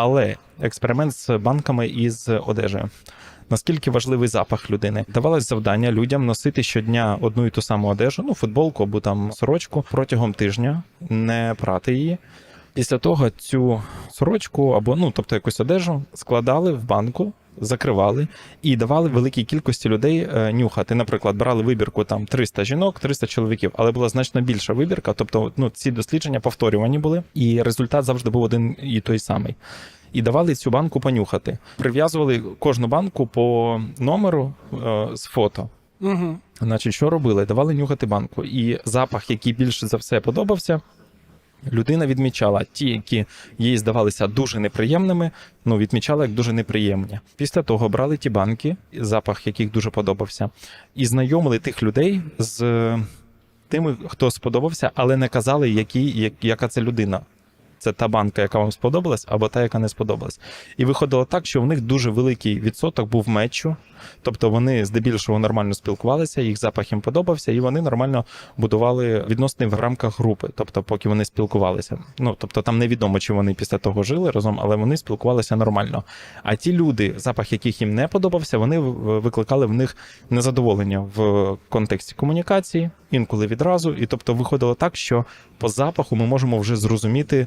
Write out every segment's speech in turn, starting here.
Але експеримент з банками із одежею. Наскільки важливий запах людини? Давалось завдання людям носити щодня одну і ту саму одежу, ну футболку або там сорочку протягом тижня, не прати її. Після того цю сорочку або ну, тобто якусь одежу складали в банку, закривали і давали великій кількості людей е, нюхати. Наприклад, брали вибірку там 300 жінок, 300 чоловіків, але була значно більша вибірка. Тобто, ну ці дослідження повторювані були, і результат завжди був один і той самий. І давали цю банку понюхати. Прив'язували кожну банку по номеру е, з фото. Угу. Значить, що робили? Давали нюхати банку. І запах, який більше за все подобався, людина відмічала ті, які їй здавалися дуже неприємними, ну відмічала як дуже неприємні. Після того брали ті банки, запах яких дуже подобався, і знайомили тих людей з тими, хто сподобався, але не казали, які, як, яка це людина. Це та банка, яка вам сподобалась, або та, яка не сподобалась. І виходило так, що в них дуже великий відсоток був мечу. Тобто вони здебільшого нормально спілкувалися, їх запах їм подобався, і вони нормально будували відносини в рамках групи, тобто, поки вони спілкувалися. Ну тобто там невідомо, чи вони після того жили разом, але вони спілкувалися нормально. А ті люди, запах яких їм не подобався, вони викликали в них незадоволення в контексті комунікації, інколи відразу. І тобто виходило так, що по запаху ми можемо вже зрозуміти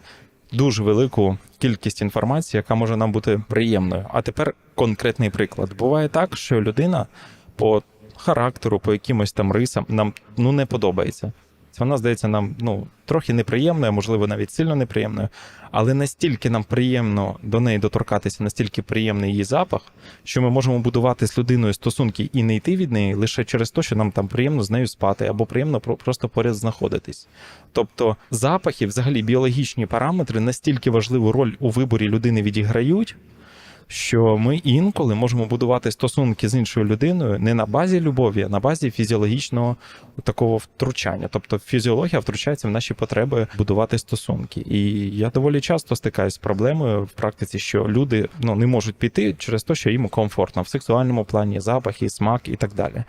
дуже велику кількість інформації, яка може нам бути приємною. А тепер конкретний приклад. Буває так, що людина по характеру, по якимось там рисам нам ну не подобається. Вона здається нам ну трохи неприємною, можливо, навіть сильно неприємною, але настільки нам приємно до неї доторкатися, настільки приємний її запах, що ми можемо будувати з людиною стосунки і не йти від неї лише через те, що нам там приємно з нею спати, або приємно просто поряд знаходитись. Тобто запахи, взагалі біологічні параметри настільки важливу роль у виборі людини відіграють. Що ми інколи можемо будувати стосунки з іншою людиною не на базі любові, а на базі фізіологічного такого втручання. Тобто фізіологія втручається в наші потреби будувати стосунки. І я доволі часто стикаюсь з проблемою в практиці, що люди ну не можуть піти через те, що їм комфортно в сексуальному плані, запахи, смак і так далі.